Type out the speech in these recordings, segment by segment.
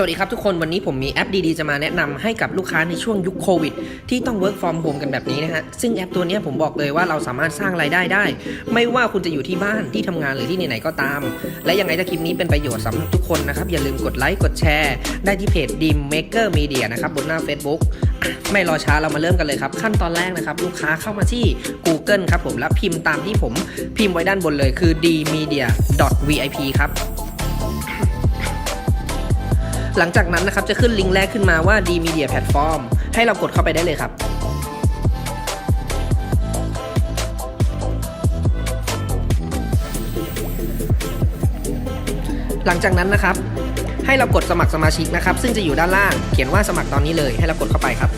สวัสดีครับทุกคนวันนี้ผมมีแอปดีๆ จะมาแนะนำให้กับลูกค้าในช่วงยุคโควิด ที่ต้อง work from home กันแบบนี้นะฮะ ซึ่งแอปตัวนี้ผมบอกเลยว่าเราสามารถสร้างรายได้ได้ ไม่ว่าคุณจะอยู่ที่บ้านที่ทำงานหรือที่ไหนๆก็ตาม และยังไงถ้าคลิปนี้เป็นประโยชน์สำหรับทุกคนนะครับ อย่าลืมกดไลค์กดแชร์ ได้ที่เพจ Dim Maker Media นะครับบนหน้า Facebook ไม่รอช้าเรามาเริ่มกันเลยครับ ขั้นตอนแรกนะครับ ลูกค้าเข้ามาที่ Google ครับผมแล้วพิมพ์ตามที่ผมพิมพ์ไว้ด้านบนเลยคือ dmedia.vip ครับ หลังจากนั้นนะครับจะขึ้นลิงก์แรกขึ้นมาว่า D Media Platform ให้เรากดเข้าไปได้เลยครับหลังจากนั้นนะครับ ให้เรากดสมัครสมาชิกนะครับ ซึ่งจะอยู่ด้านล่างเขียนว่าสมัครตอนนี้เลย ให้เรากดเข้าไปครับ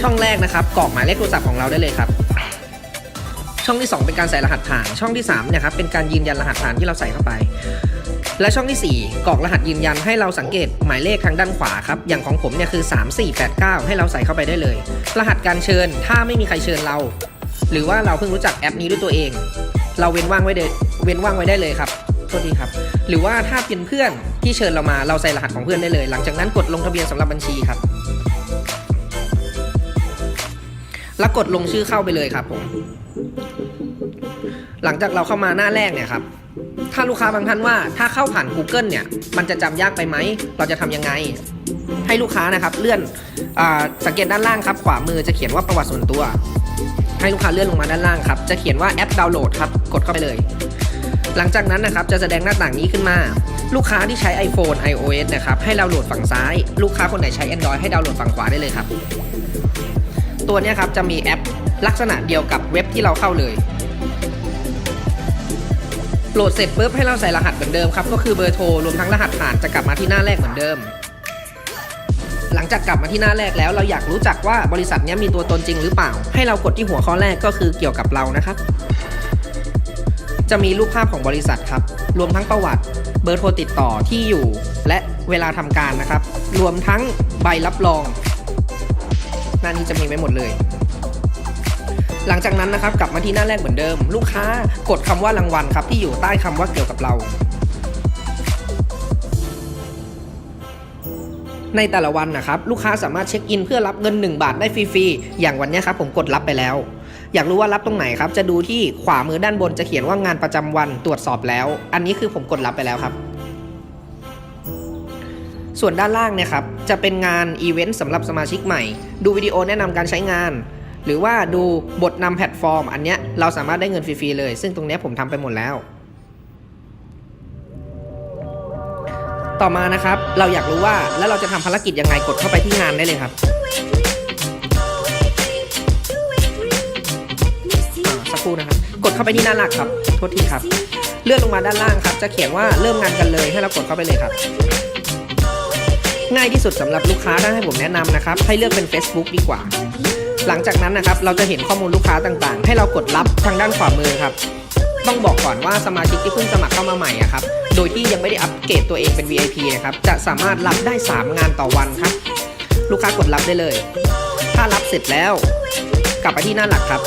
ช่องแรกนะครับกรอกหมายเลขโทรศัพท์ของเราได้เลยครับ ช่องที่ 2 เป็นการใส่รหัสผ่าน ช่องที่3เนี่ยครับเป็นการยืนยันรหัสผ่านที่เราใส่เข้าไป และช่องที่ 4กรอกรหัสยืนยันให้เราสังเกตหมายเลขทางด้านขวาครับ อย่างของผมเนี่ยคือ 3489 ให้เราใส่เข้าไปได้เลย รหัสการเชิญ ถ้าไม่มีใครเชิญเรา หรือว่าเราเพิ่งรู้จักแอปนี้ด้วยตัวเอง เราเว้นว่างไว้เดเว้นว่างไว้ได้เลยครับโทษทีครับ หรือว่าถ้าเป็นเพื่อนที่เชิญเรามาเราใส่รหัสของเพื่อนได้เลย หลังจากนั้นกดลงทะเบียนสำหรับบัญชีครับ แล้วกดลงชื่อเข้าไปเลยครับผม หลังจากเราเข้ามาหน้าแรกเนี่ยครับ ถ้าลูกค้าบางท่านว่าถ้าเข้าผ่าน Google เนี่ย มันจะจำยากไปไหม เราจะทำยังไง ให้ลูกค้านะครับเลื่อนอสังเกตด้านล่างครับ ขวามือจะเขียนว่าประวัติส่วนตัว ให้ลูกค้าเลื่อนลงมาด้านล่างครับ จะเขียนว่าแอปดาวน์โหลดครับ กดเข้าไปเลย หลังจากนั้นนะครับจะแสดงหน้าต่างนี้ขึ้นมา ลูกค้าที่ใช้ iPhone iOS นะครับให้ดาวน์โหลดฝั่งซ้าย ลูกค้าคนไหนใช้ Android ให้ดาวน์โหลดฝั่งขวาได้เลยครับ ตัวนี้ครับจะมีแอปลักษณะเดียวกับเว็บที่เราเข้าเลย โหลดเสร็จปุ๊บให้เราใส่รหัสเหมือนเดิมครับก็คือเบอร์โทรรวมทั้งรหัสผ่านจะกลับมาที่หน้าแรกเหมือนเดิม หลังจากกลับมาที่หน้าแรกแล้ว เราอยากรู้จักว่าบริษัทนี้มีตัวตนจริงหรือเปล่า ให้เรากดที่หัวข้อแรกก็คือเกี่ยวกับเรานะครับ จะมีรูปภาพของบริษัทครับ รวมทั้งประวัติ เบอร์โทรติดต่อที่อยู่ และเวลาทำการนะครับ รวมทั้งใบรับรอง หน้านี้จะมีไว้หมดเลย หลังจากนั้นนะครับกลับมาที่หน้าแรกเหมือนเดิม ลูกค้ากดคำว่ารางวัลครับที่อยู่ใต้คำว่าเกี่ยวกับเรา ในแต่ละวันนะครับลูกค้าสามารถเช็คอินเพื่อรับเงิน 1 บาทได้ฟรีๆอย่างวันนี้ครับผมกดรับไปแล้ว อยากรู้ว่ารับตรงไหนครับ จะดูที่ขวามือด้านบนจะเขียนว่างานประจำวันตรวจสอบแล้ว อันนี้คือผมกดรับไปแล้วครับส่วนด้านล่างเนี่ยครับจะเป็นงานอีเวนต์สำหรับสมาชิกใหม่ ดูวิดีโอแนะนำการใช้งาน หรือว่าดูบทนำแพลตฟอร์ม อันเนี้ยเราสามารถได้เงินฟรีๆเลย ซึ่งตรงเนี้ยผมทำไปหมดแล้ว ต่อมานะครับ เราอยากรู้ว่าแล้วเราจะทำภารกิจยังไงกดเข้าไปที่งานได้เลยครับอ่าสักครู่นะครับ กดเข้าไปที่หน้าหลักครับโทษทีครับ เลื่อนลงมาด้านล่างครับ จะเขียนว่าเริ่มงานกันเลยให้เรากดเข้าไปเลยครับง่ายที่สุดสำหรับลูกค้าถ้าให้ผมแนะนำนะครับ ให้เลือกเป็น Facebook ดีกว่า หลังจากนั้นนะครับ เราจะเห็นข้อมูลลูกค้าต่างๆ ให้เรากดรับทางด้านขวามือครับ ต้องบอกก่อนว่าสมาชิกที่เพิ่งสมัครเข้ามาใหม่อะครับ โดยที่ยังไม่ได้อัปเกรดตัวเองเป็น VIP นะครับ จะสามารถรับได้ 3 งานต่อวันครับ ลูกค้ากดรับได้เลย ถ้ารับเสร็จแล้ว กลับไปที่หน้าหลักครับ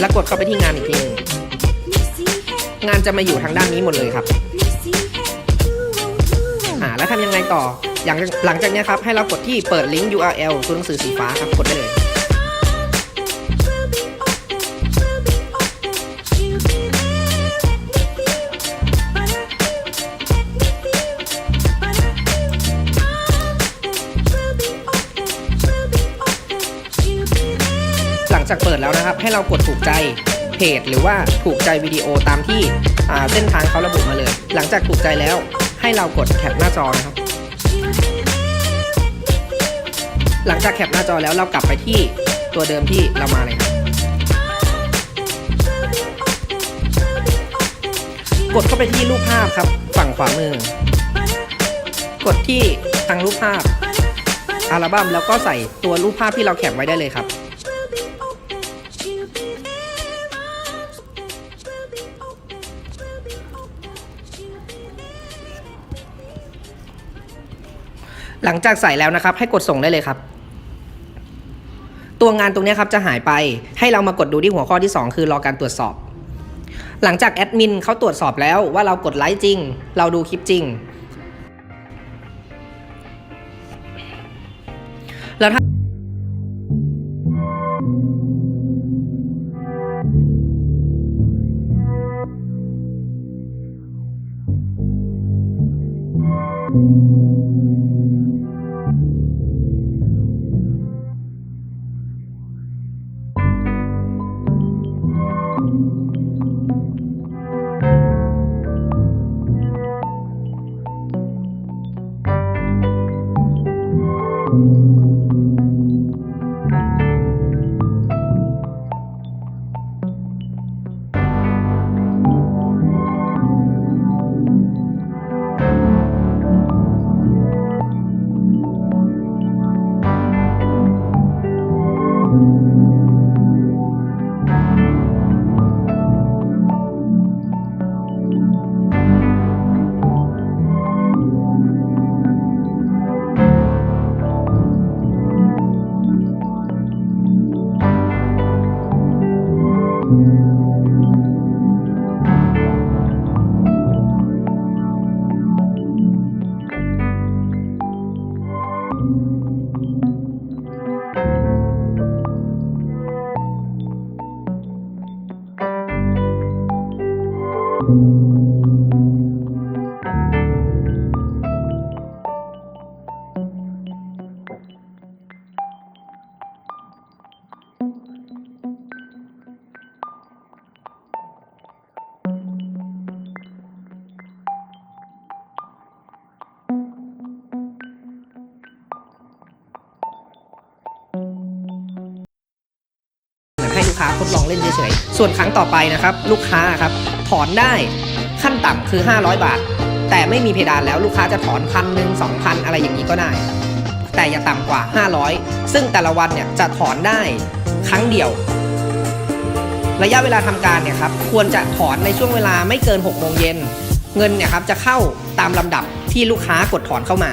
แล้วกดเข้าไปที่งานอีกทีนึงงานจะมาอยู่ทางด้านนี้หมดเลยครับอ่าแล้วทำยังไงต่ออย่างหลังจากนี้ครับให้เรากดที่เปิดลิงก์ URL ตัวหนังสือสีฟ้าครับกดได้เลย จากเปิดแล้วนะครับ ให้เรากดถูกใจเพจหรือว่าถูกใจวิดีโอตามที่เส้นทางเขาระบุมาเลย หลังจากถูกใจแล้วให้เรากดแคปหน้าจอนะครับ หลังจากแคปหน้าจอแล้วเรากลับไปที่ตัวเดิมที่เรามาเลยครับกดเข้าไปที่รูปภาพครับฝั่งขวามือ กดที่ทางรูปภาพอัลบั้มแล้วก็ใส่ตัวรูปภาพที่เราแคปไว้ได้เลยครับ หลังจากใส่แล้วนะครับ ให้กดส่งได้เลยครับ ตัวงานตรงนี้ครับจะหายไปให้เรามากดดูที่หัวข้อที่ 2 คือรอการตรวจสอบ หลังจากแอดมินเขาตรวจสอบแล้วว่าเรากดไลค์จริง เราดูคลิปจริง แล้วถ้าให้ ลูก ค้าทดลองเล่นเฉยๆ ส่วนครั้งต่อไปนะครับ ลูกค้าครับถอนได้ขั้นต่ำคือ 500 บาท แต่ไม่มีเพดานแล้วลูกค้าจะถอนพันหนึ่งสองพันอะไรอย่างนี้ก็ได้ แต่อย่าต่ำกว่า 500 ซึ่งแต่ละวันเนี่ยจะถอนได้ครั้งเดียว ระยะเวลาทำการเนี่ยครับควรจะถอนในช่วงเวลาไม่เกิน6โมงเย็นเงินเนี่ยครับจะเข้าตามลำดับที่ลูกค้ากดถอนเข้ามา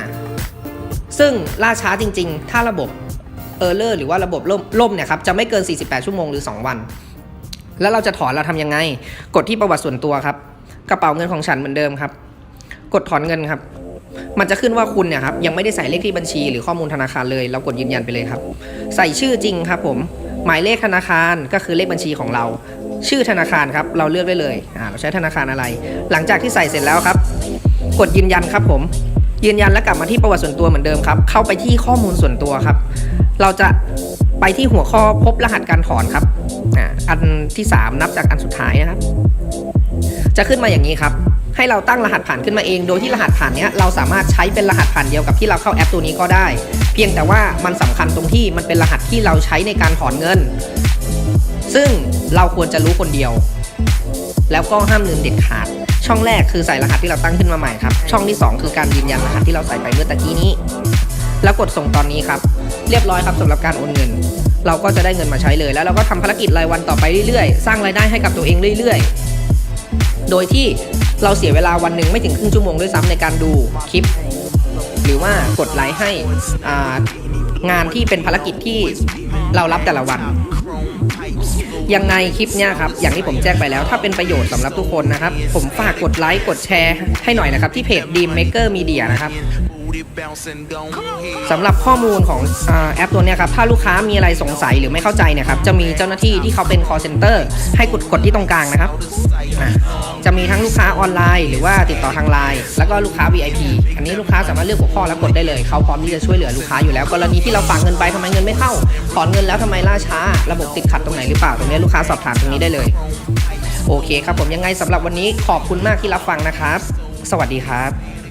ซึ่งล่าช้าจริง ๆ ถ้าระบบ เออร์เลอร์หรือว่าระบบล่มล่มเนี่ยครับจะไม่เกิน 48 ชั่วโมงหรือ 2 วัน แล้วเราจะถอนเราทำยังไง กดที่ประวัติส่วนตัวครับ กระเป๋าเงินของฉันเหมือนเดิมครับ กดถอนเงินครับ มันจะขึ้นว่าคุณเนี่ยครับยังไม่ได้ใส่เลขที่บัญชีหรือข้อมูลธนาคารเลย เรากดยืนยันไปเลยครับ ใส่ชื่อจริงครับผม หมายเลขธนาคารก็คือเลขบัญชีของเรา ชื่อธนาคารครับ เราเลือกได้เลยอ่าเราใช้ธนาคารอะไร หลังจากที่ใส่เสร็จแล้วครับ กดยืนยันครับผมยืนยันแล้วกลับมาที่ประวัติส่วนตัวเหมือนเดิมครับ เข้าไปที่ข้อมูลส่วนตัวครับ เราจะไปที่หัวข้อพบรหัสการถอนครับอันที่ 3 นับจากอันสุดท้ายนะครับ จะขึ้นมาอย่างนี้ครับ ให้เราตั้งรหัสผ่านขึ้นมาเอง โดยที่รหัสผ่านนี้เราสามารถใช้เป็นรหัสผ่านเดียวกับที่เราเข้าแอปตัวนี้ก็ได้ เพียงแต่ว่ามันสำคัญตรงที่มันเป็นรหัสที่เราใช้ในการถอนเงิน ซึ่งเราควรจะรู้คนเดียว แล้วก็ห้ามลืมเด็ดขาด ช่องแรกคือใส่รหัสที่เราตั้งขึ้นมาใหม่ครับ ช่องที่ 2 คือการยืนยันรหัสที่เราใส่ไปเมื่อตะกี้นี้ แล้วกดส่งตอนนี้ครับ เรียบร้อยครับสำหรับการโอนเงิน เราก็จะได้เงินมาใช้เลย แล้วเราก็ทำภารกิจรายวันต่อไปเรื่อยๆ สร้างรายได้ให้กับตัวเองเรื่อยๆ โดยที่เราเสียเวลาวันหนึ่งไม่ถึงครึ่งชั่วโมงด้วยซ้ำในการดูคลิป หรือว่ากดไลค์ให้งานที่เป็นภารกิจที่เรารับแต่ละวันยังไงคลิปเนี้ยครับ อย่างที่ผมแจ้งไปแล้วถ้าเป็นประโยชน์สำหรับทุกคนนะครับ ผมฝากกดไลค์กดแชร์ให้หน่อยนะครับ ที่เพจ Dream Maker Media นะครับ สำหรับข้อมูลของอาแอปตัวเนี้ยครับ ถ้าลูกค้ามีอะไรสงสัยหรือไม่เข้าใจเนี่ยครับ จะมีเจ้าหน้าที่ที่เขาเป็น call center ให้กดกดที่ตรงกลางนะครับอะจะมีทั้งลูกค้าออนไลน์ หรือว่าติดต่อทางไลน์ แล้วก็ลูกค้า VIP อันนี้ลูกค้าสามารถเลือกหัวข้อแล้วกดได้เลย เขาพร้อมที่จะช่วยเหลือลูกค้าอยู่แล้ว กรณีที่เราฝากเงินไปทำไมเงินไม่เข้า ถอนเงินแล้วทำไมล่าช้า ระบบติดขัดตรงไหนหรือเปล่า ตรงนี้ลูกค้าสอบถามตรงนี้ได้เลย โอเคครับผมยังไงสำหรับวันนี้ขอบคุณมากที่รับฟังนะครับ สวัสดีครับ